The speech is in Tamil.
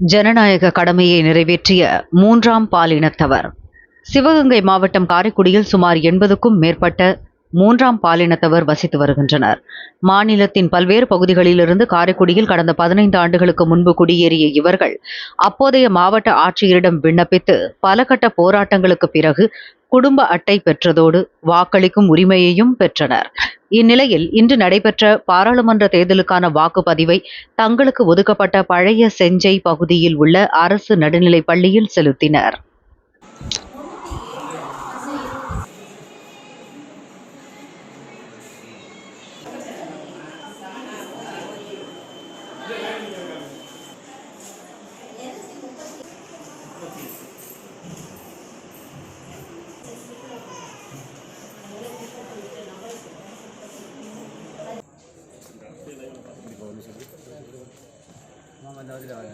ஜனநாயக கடமையை நிறைவேற்றிய மூன்றாம் பாலினத்தவர். சிவகங்கை மாவட்டம் காரைக்குடியில் சுமார் எண்பதுக்கும் மேற்பட்ட மூன்றாம் பாலினத்தவர் வசித்து வருகின்றனர். மாநிலத்தின் பல்வேறு பகுதிகளிலிருந்து காரைக்குடியில் கடந்த பதினைந்து ஆண்டுகளுக்கு முன்பு குடியேறிய இவர்கள் அப்போதைய மாவட்ட ஆட்சியரிடம் விண்ணப்பித்து பல கட்ட போராட்டங்களுக்கு பிறகு குடும்ப அட்டை பெற்றதோடு வாக்களிக்கும் உரிமையையும் பெற்றனர். இந்நிலையில் இன்று நடைபெற்ற பாராளுமன்ற தேர்தலுக்கான வாக்குப்பதிவை தங்களுக்கு ஒதுக்கப்பட்ட பழைய செஞ்சை பகுதியில் உள்ள அரசு நடுநிலைப் பள்ளியில் செலுத்தினர். 换到这个